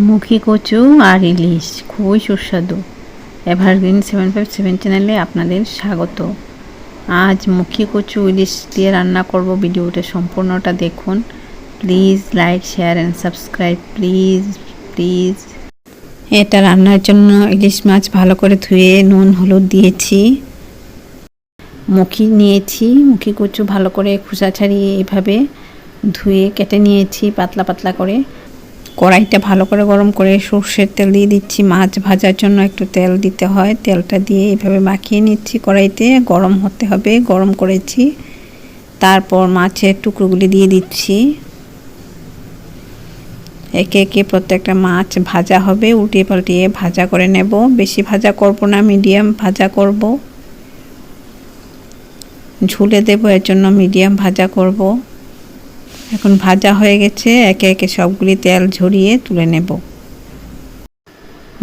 মুখী কচু আর ইলিশ, খুবই সুস্বাদু। এভারগ্রিন সেভেন ফাইভ সেভেন চ্যানেলে আপনাদের স্বাগত। আজ মুখী কচু, ইলিশ দিয়ে রান্না করব ভিডিওটা সম্পূর্ণটা দেখুন। Please like, share and subscribe. Please please. এটা রান্নার জন্য ইলিশ মাছ ভালো করে ধুয়ে নুন, হলুদ দিয়েছি। মুখি নিয়েছি, মুখি কচু ভালো করে খোসা ছাড়িয়ে এইভাবে ধুয়ে কেটে নিয়েছি পাতলা পাতলা করে। কড়াইটা ভালো করে গরম করে সর্ষের তেল দিয়ে দিচ্ছি। মাছ ভাজার জন্য একটু তেল দিতে হয়। তেলটা দিয়ে এভাবে মাখিয়ে নিচ্ছি কড়াইতে। গরম হতে হবে। গরম করেছি। তারপর মাছের টুকরোগুলি দিয়ে দিচ্ছি। একে একে প্রত্যেকটা মাছ ভাজা হবে। উল্টিয়ে পাল্টিয়ে ভাজা করে নেব। বেশি ভাজা করব না, মিডিয়াম ভাজা করব। ঝুলে দেবো, এর জন্য মিডিয়াম ভাজা করব। এখন ভাজা হয়ে গেছে, একে একে সবগুলি তেল ঝরিয়ে তুলে নেব।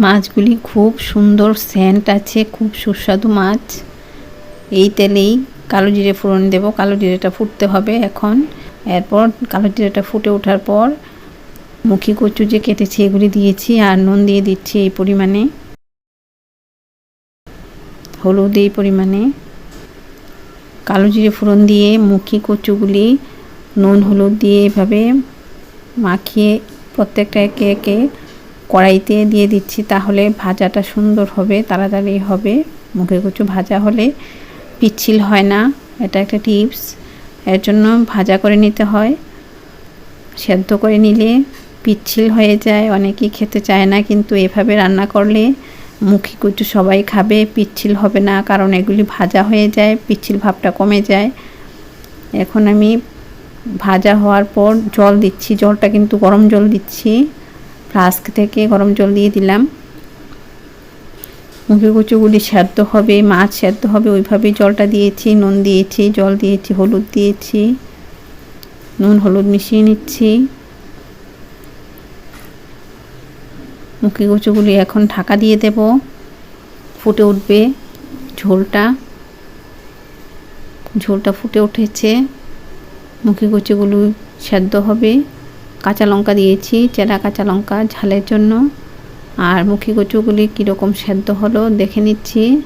মাছগুলি খুব সুন্দর সেন্ট আছে, খুব সুস্বাদু মাছ। এই তেলেই কালো জিরে ফোড়ন দেব, কালো জিরেটা ফুটতে হবে এখন। এরপর কালো জিরেটা ফুটে ওঠার পর মুখি কচু যে কেটেছি এগুলি দিয়েছি আর নুন দিয়ে দিচ্ছি এই পরিমাণে। হলুদ এই পরিমাণে। কালো জিরে ফোড়ন দিয়ে মুখি কচুগুলি নুন, হলুদ দিয়ে এভাবে মাখিয়ে প্রত্যেকটা একে একে কড়াইতে দিয়ে দিচ্ছি। তাহলে ভাজাটা সুন্দর হবে, তাড়াতাড়ি হবে। মুখে কুচু ভাজা হলে পিচ্ছিল হয় না, এটা একটা টিপস। এর জন্য ভাজা করে নিতে হয়। সেদ্ধ করে নিলে পিচ্ছিল হয়ে যায়, অনেকেই খেতে চায় না, কিন্তু এভাবে রান্না করলে মুখে কুচু সবাই খাবে, পিচ্ছিল হবে না, কারণ এগুলি ভাজা হয়ে যায়, পিচ্ছিল ভাবটা কমে যায়। এখন আমি ভাজা হওয়ার পর জল দিচ্ছি, জলটা কিন্তু গরম জল দিচ্ছি। ফ্লাস্ক থেকে গরম জল দিয়ে দিলাম। মুখে কুচুগুলি সেদ্ধ হবে, মাছ সেদ্ধ হবে, ওইভাবেই জলটা দিয়েছি, নুন দিয়েছি, জল দিয়েছি, হলুদ দিয়েছি। নুন, হলুদ মিশিয়ে নিচ্ছি। মুখে কুচুগুলি এখন ঢাকা দিয়ে দেব। ফুটে উঠবে ঝোলটা। ঝোলটা ফুটে উঠেছে। মুখি কুচিগুলো সেদ্ধ হবে। কাঁচা লঙ্কা দিয়েছি, চেরা কাঁচা লঙ্কা ঝালের জন্য। আর মুখি কচুগুলি কীরকম সেদ্ধ হলো দেখে নিচ্ছি।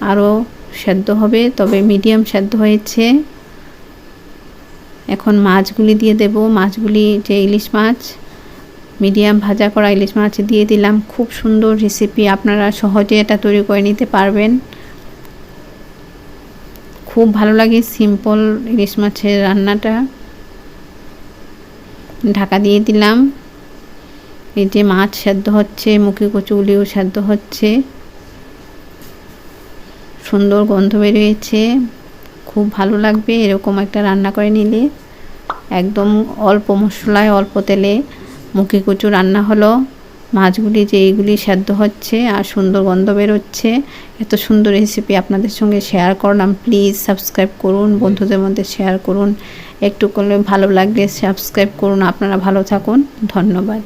আরও সেদ্ধ হবে, তবে মিডিয়াম সেদ্ধ হয়েছে। এখন মাছগুলি দিয়ে দেব। মাছগুলি যে ইলিশ মাছ, মিডিয়াম ভাজা করা ইলিশ মাছ দিয়ে দিলাম। খুব সুন্দর রেসিপি আপনারা সহজে এটা তৈরি করে নিতে পারবেন। খুব ভালো লাগে সিম্পল ইলিশ মাছের রান্নাটা। ঢাকা দিয়ে দিলাম। এই যে মাছ সেদ্ধ হচ্ছে মুখে কচুগুলিও সেদ্ধ হচ্ছে। সুন্দর গন্ধ বেরিয়েছে, খুব ভালো লাগবে এরকম একটা রান্না করে নিলে। একদম অল্প মশলায়, অল্প তেলে মুখে কচু রান্না হলো। মাছগুলি যে এইগুলি সেদ্ধ হচ্ছে আর সুন্দর গন্ধ বেরোচ্ছে। এত সুন্দর রেসিপি আপনাদের সঙ্গে শেয়ার করলাম। প্লিজ সাবস্ক্রাইব করুন, বন্ধুদের মধ্যে শেয়ার করুন। একটু করলে ভালো লাগলে সাবস্ক্রাইব করুন। আপনারা ভালো থাকুন। ধন্যবাদ।